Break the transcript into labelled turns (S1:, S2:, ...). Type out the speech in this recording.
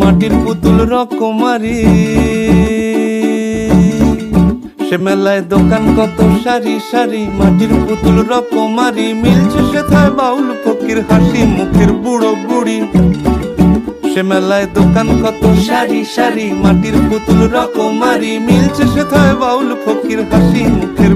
S1: মাটির পুতুল রকমারি। সে মেলায় দোকান কত সারি সারি, মাটির পুতুল রকমারি। মিলছে সেথায় বাউল, ফকির হাসি, মুখের বুড়ো বুড়ি। সে মেলায় দোকান কত সারি সারি, মাটির পুতুল রকমারি। মিলছে সেথায় বাউল, ফকির হাসি, মুখের